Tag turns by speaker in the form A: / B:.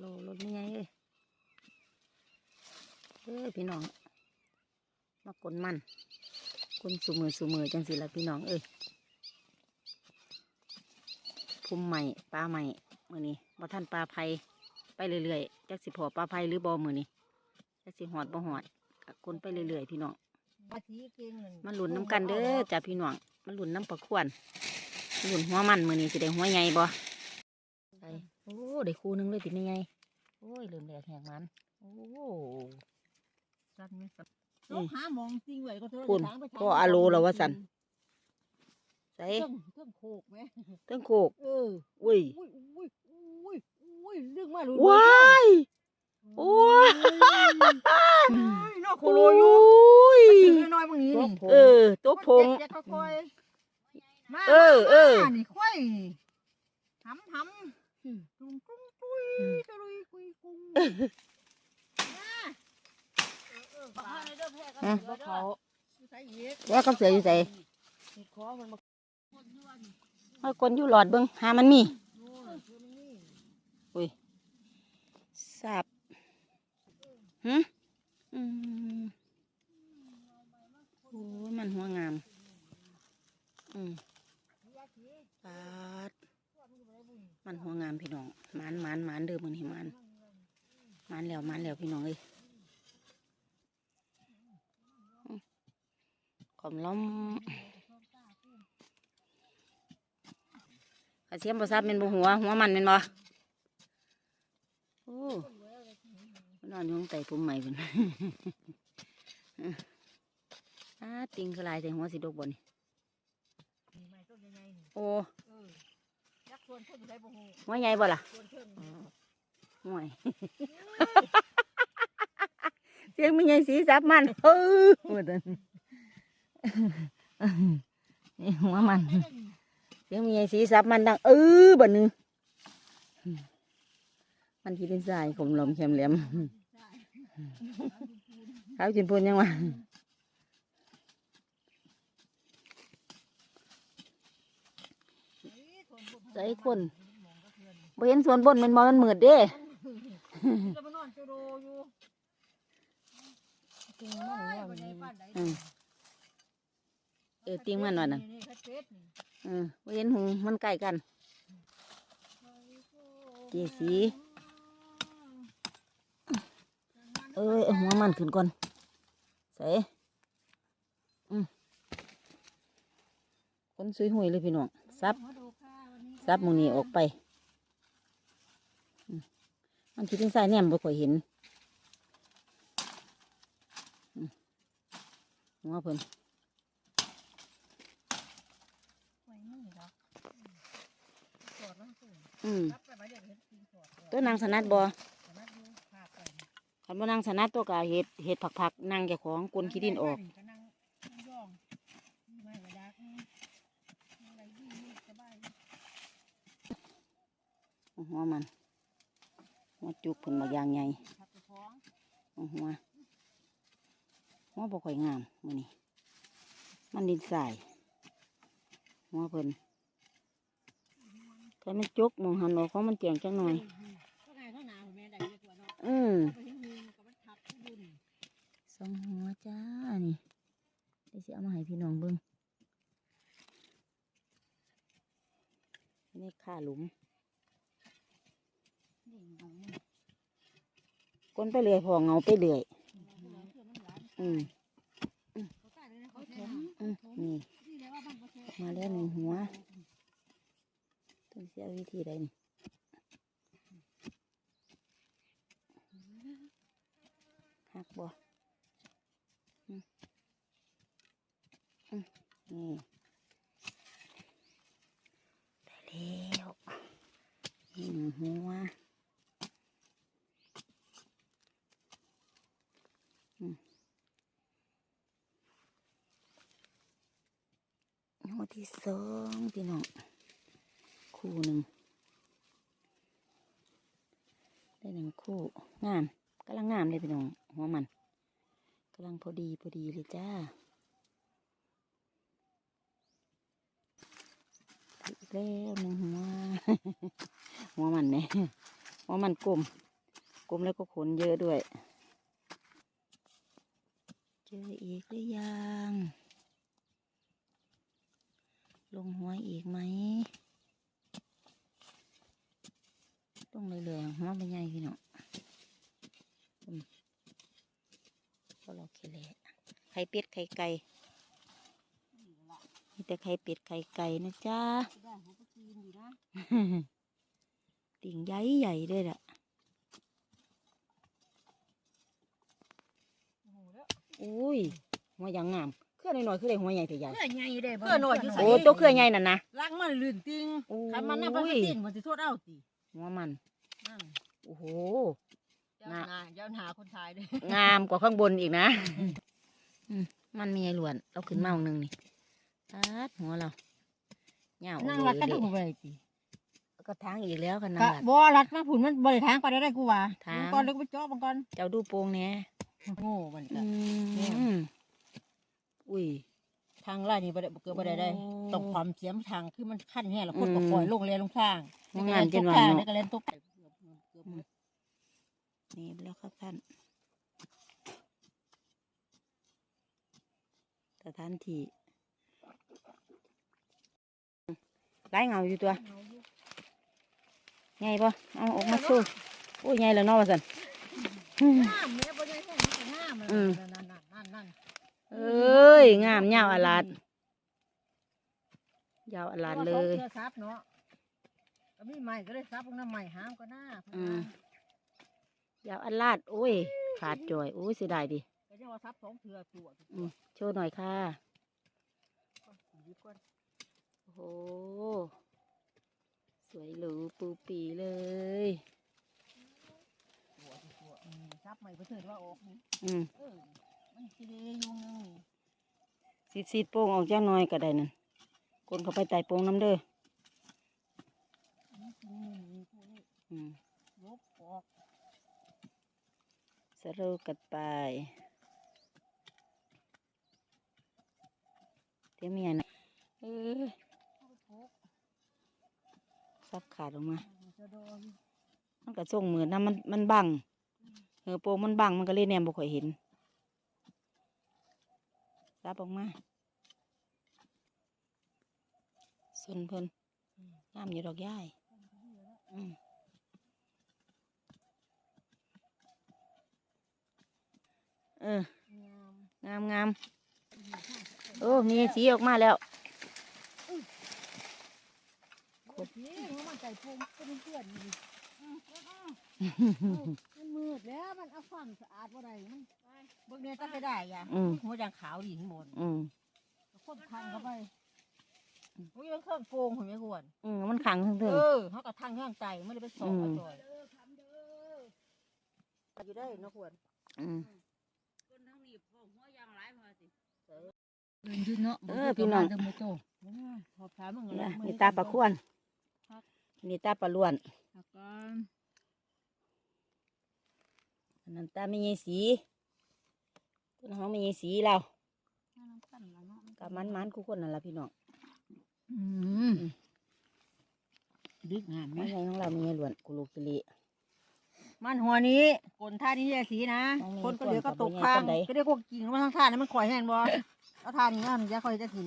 A: โลรถไม่ไงเอ้ยเอ้ยพี่น้อง มากลมันกลสูมือสูมือจังสิละพี่น้องเอ้ยพุ่มใหม่ปลาใหม่มือนี้บ่ท่านปลาไผ่ไปเรื่อยๆจักสิพอปลาไผ่หรือบ่มือนี้จักสิหอดบ่หอดกะกลไปเรื่อยๆพี่น้อง
B: มาสีเก่งนั่น
A: มาหลุนน้ำกันเด้อจ้าพี่น้องมาหลุนน้ำปลาขวนหลุนหัวมันมือนี้สิได้หัวใหญ่บ่ไป โอ้ได้คู่หนึงเลยติไม่ใหญ่โอ้ยเริ่มแดกแหงมัน โอ้
B: สัตว์ไม่สัตว์
A: อื
B: เรา
A: ม
B: หาหมองจริงไว้ก็เถอะ
A: พุ่น
B: ทางไปทาง
A: ก็อาโลแล้วว่าซั่นใส่
B: เครื่องเครื่องโขกไหม
A: เทั้งโคก
B: เออ
A: อุ้ย
B: อุ้ยอุ้ยอุ้ยอุ้ยดึงมาหลุด
A: ว้ายโอ้ย
B: ยนอกโคโลอยู่
A: ย
B: ถือน้อยๆบางนี้นี่
A: เออตัวพง
B: เจ็ดๆค่อยๆมา
A: เออเออ
B: เออๆปลาในเด้อแพ้ก็
A: ฮะ
B: เสือเด้อใส่อีก
A: แล้วกับเสืออยู่ใส่
B: เห็ดคอมันมา
A: ห้อยคนอยู่หลอดเบิ่งหามันมี
B: อุ้
A: ยสับหึอืมโอ้ยมันหัวงาม อืมปาด มันหัวงามพี่น้องมันมันมันเด้อมึงนี่หมันมันแล้วมันแล้วพี่น้องเอ้ยขอมล้อมขาเสียมบ่ซับเป็นบ่หัว หัวมันเป็นบ่โอ้นอนอยู่ข้างใต้พุ่มใหม่เพิ่นอาติงคือลายแต่หัวสิดกบนโอ้
B: เออยักษ์ส่วนเพิ่นอยู่ได้บ่ฮู้
A: หัวใหญ่บ่ล่ะ
B: ส่วนเพิ่น
A: ห่วย เสียงมันใหญ่สีสับมันเฮ้อว่าแต่นี่หัวมัน เสียงมันใหญ่สีสับมันดังเออบัดนึงมันที่เป็นสายขมลมเข็มแหลมเท้าจินพูนยังวะ ใส่คนบ่เห็นส่วนบนมันมอมันมืดเด้
B: แล้วมันนอนโจโดอยู่
A: ติงมัน
B: โอ้ย
A: ว่า
B: บ่
A: มัน
B: ได้ปานใด
A: อืมเออติงมันว่านั่น
B: นี่คัดเป็ดนี่
A: เออบ่เห็นหูมันใกล้กันเจสีเอ้ยเอาหัวมันขึ้นก่อนใส่อืมคนสวยหุยเลยพี่น้องซับ ซับหมูนี่ออกไปอืมมันคิดถึงสายเนี่ยบ่ค่อยเห็นอืมหัวเพิ่น
B: ไว้มือดอกสอดแล้วสูง
A: อืม
B: รับไปบ่ได้เห็นกินสอด
A: ตัวนางสนัดบ่
B: สนัดอยู่ภาคไป
A: คันบ่นางสนัดตัวกะเห็ดเห็ดผักๆนางเจ้าของกลนขี้ดินออก
B: ก็นั่งนั่งย่องไม่กระดักอะไรดีสบาย
A: หัวมันหัวจุกเพิ่นบักอย่างใหญ่
B: ผักกระท้อง
A: หัวหัวบ่ค่อยงามมื้อนี้มันดินทรายหัวเพิ่นถ้ามันจุกมองหันออกของมันแจงจังหน่อย
B: ก็ไงข้างหน้าแม่ได้เยอะกว่าเนาะ
A: อืม
B: ไปเห็นงูกับมันทับที่ดุน
A: สองหัวจ้านี่เดี๋ยวสิเอามาให้พี่น้องเบิ่งนี่ค่าหลุม
B: นี่งง
A: ก้นไปเรื่อยพอเงาไปเรื่อยอืม
B: เขาใส่เลยนะเขาถม
A: อืมนี่
B: นี่เลยว่าบ้านเขาเท
A: มาแล้วหนึ่งหัวต้องเสียวิธีใดนี่หักบ่อืมอืมนี่ได้แล้วหนึ่งหัวอืม หัวที่สองพี่น้อง คู่หนึ่งได้หนึ่งคู่ งามกำลังงามเลยพี่น้อง หัวมันกำลังพอดีพอดีเลยจ้าแล้วหนึ่งหัวหัวมันเนี่ยหัวมันกลมลมแล้วก็ขนเยอะด้วย จออีกหรือยัง ลงหัวอีกไหมต้องเลยเลยๆหัวเป็นไงพี่น้องอืมก็เราเคเละไข่เป็ดไข่ไก่มีแต่ไข่เป็ดไข่ไก่นะจ๊ะ
B: ได้เขาก็กินอยู่นะ
A: ติ่งใหญ่ใหญ่เลยล่ะ
B: โอ้ โหแล้ว
A: อุ้ยหัวยังงามเครือหน่อยๆคือได้หัวใหญ่แต่ใหญ่
B: เพื่อใหญ่เด้เพื่อหน่อยอยู่ใส่
A: โอ้ตัวเครือใหญ่น่ะนะ
B: ล้างมันลื่นติง
A: โอ้ย
B: คันมันน่าไปติงมันสิโทษเอาติ
A: หัวมัน
B: นั่น
A: โอ้โห
B: เจ้าหน้าเจ้าหน้าคนไทยเด้
A: งามกว่าข้างบนอีกนะอืมมันมีไอ้หลวนเราขึ้นมาองหนึ่งนี่ตัดหัวเราเหงา
B: นั่ง
A: เล
B: รัด
A: ย
B: กัน
A: เละ
B: ทุกเวที
A: ก็ทางอีกแล้วกันนั่
B: กะ
A: งหลัด
B: บ่รัดมาผุนมันบริทางไปได้ได้กูว่า
A: ทาง
B: มัก่อนเล็กไปจ่อบังก่อน
A: เจ้าดูโปงเนี่ย
B: โง่มัน
A: อื
B: ก็เนี่ย
A: มอุ้ย
B: ทางไล่นี่บ่ได้บ่เกิดบ่ได้ได้
A: โอ้
B: ต้องความเสียมทางคือมันขั้นแห้งแล้วคนก็
A: อืม
B: ปล่อยลงแลลงทาง
A: หัวงามจนว่า
B: แล้ว
A: เนาะ
B: ก็เล่นตกไปเกือบเกือบหมด
A: นี่แล้วครับท่านสถานที่ไล่เงาอยู่ตัวไงปะเอาออกมาสู้โอ้ยไงแล้วเนอวะสัน
B: งามแม่บ่ได้แห้งมันก็งาม
A: อืม
B: นั่นๆนั่นๆนั่น
A: เอ้ยงามยาวอลาดยาวอลาดเลย
B: พราะว่าขาซับเนาะก็มีใหม่ก็เลยซับพวกนั้นใหม่หามก็น่า
A: อืมยาวอลาดโอ้ย ขาดจ่อยโอ้ยเสียดายดิ
B: ก็จะว่าซับสองเถื่อตัว
A: อืมโชว์หน่อยค่ะ
B: ดีกว่า
A: โอ้โหสวยหรูปูปีเลย
B: ตัวตัว อืมซับใหม่ก็ถือว่าออกนี่
A: อืม
B: เออมันสิได้อยู่นึง
A: ซีดซีดโป่งออกจากหน้อยก็ได้นั่นกลนเข้าไปใต้โป่งน้ำเด้อ
B: นี่กินนี่นี่พวกนี้
A: อืม
B: ลบออก
A: สรุปกันไปเดี๋ยวเมียนะเออ
B: เอาไปพก
A: ซับขาดออกมา
B: มันจะโดน
A: มันก็ส่งเหมือนนะมันมันบัง เออโป่งมันบังมันก็เลยแนมบ่ค่อยเห็นซับออกมาส่วนเพิ่นงามอยู่ดอกย่ายอืมเออ
B: งาม
A: งามงามโอ้มีสีออกมาแล้ว
B: โอ้ยาฟังสะอาดว่าไรมันเบิ่งเนี่ยตั้งไปได้ยะ
A: อืม
B: หัวอย่างขาวดีข้างบน
A: อืม
B: คนทางเข้าไปโอ้ยมันเครื่องโกงเห็นไหมกวน
A: อืมมันขังทั้ง
B: เอ
A: เทิง
B: อเขาก็ทางข้างใจไม่ได้ไปสอบ
A: อืม
B: เอาจอยอยู่ได้เนาะกวน
A: อืม
B: ยืนเนาะ
A: เออพี่น้อง
B: เดิมโตขอบถามมึง
A: นะนี่ตาปลาขวนนี่ตาปลาล้วน
B: แล้วก็
A: อั นนั้นตาไม่ยายสีต้นหอมไม่ยายสีเรา
B: น้ำตาลละเนาะ
A: กับมันมันคู่คนนั่นละพี่น้อง
B: อืมดึกงามไหม
A: มันไงของเรามียายล้วนกุลูกิลิ
B: มันหัวนี้กลท่านี้แยสีนะ
A: ต้องมี
B: คนก็เหลือก็
A: ส่
B: ต
A: วน
B: ก
A: กับ
B: ข้าง
A: บ่ใหญ่ปานใด
B: ก็ได้พวกกิ่งมาทางท่านี่มันข่อยแห้งบ่เอาท่านี้มันจะค่อยจะกิน